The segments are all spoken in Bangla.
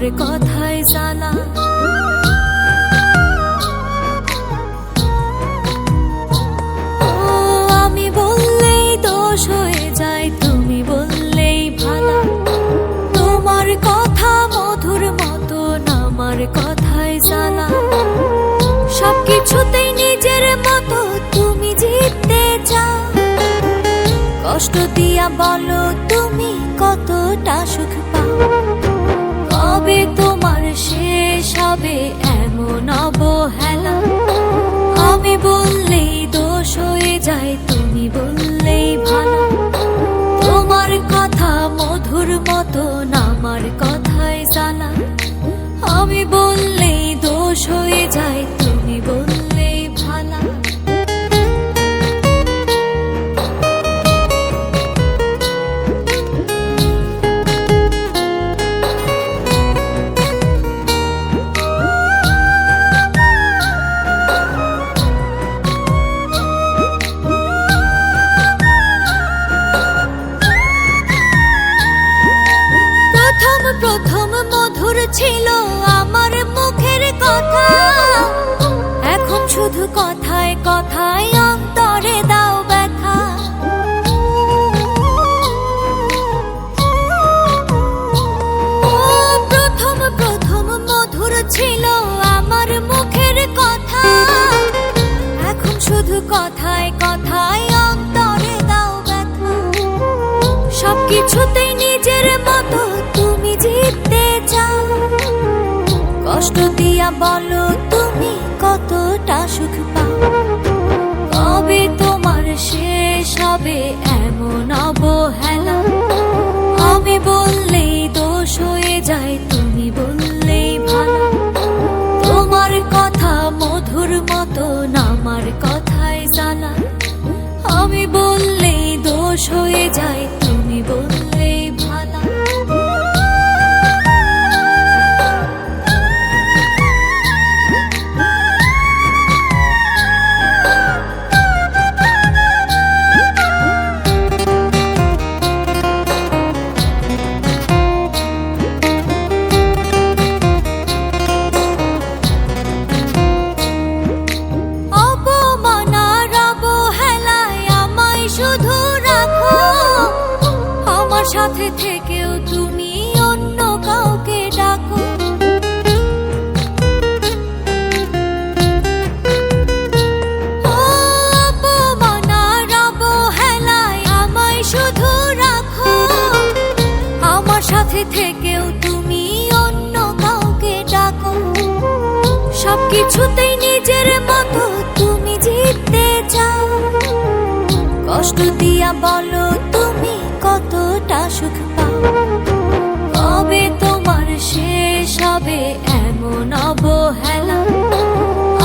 কথায় জ্বালা ও, আমি বললেই দোষ হয়ে যায়, তুমি বললেই ভালা। তোমার কথা মধুর মতন আমার কথায় জ্বালা সবকিছুতেই নিজের মতো তুমি জিততে চাও। কষ্ট দিয়া বলো তুমি কতটা সুখ পাও। কবে তোমার শেষ হবে এমন অবহেলা? আমি বললেই দোষ হয়ে যায়, তুমি বললেই ভালো। তোমার কথা মধুর মতন, আমার কথায় জানা। আমি বললেই ছিল আমার মুখের কথা। এখন শুধু কথায় কথায় অন্তরে দাও ব্যথা। প্রথম প্রথম মধুর ছিল আমার মুখের কথা। এখন শুধু কথায় কথায় অন্তরে দাও ব্যথা। সবকিছুতেই নিজের মতো মতন আমার কথায় জানা আমি বললেই দোষ হয়ে যায়। আমার সাথে থেকেও তুমি অন্য কাউকে ডাকো। শুধু রাখো। আমার সাথে থেকেও তুমি অন্য কাউকে ডাকো। সবকিছুতেই নিজের মতো তুমি জিততে চাও। কষ্ট দিয়া বলো কতটা সুখ পাও। কবে তোমার শেষ হবে এমন অবহেলা?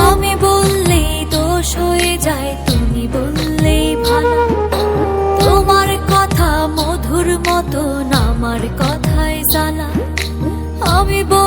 আমি বললেই দোষ হয়ে যায়, তুমি বললেই ভালো। তোমার কথা মধুর মতন, আমার কথায় জানা আমি যায়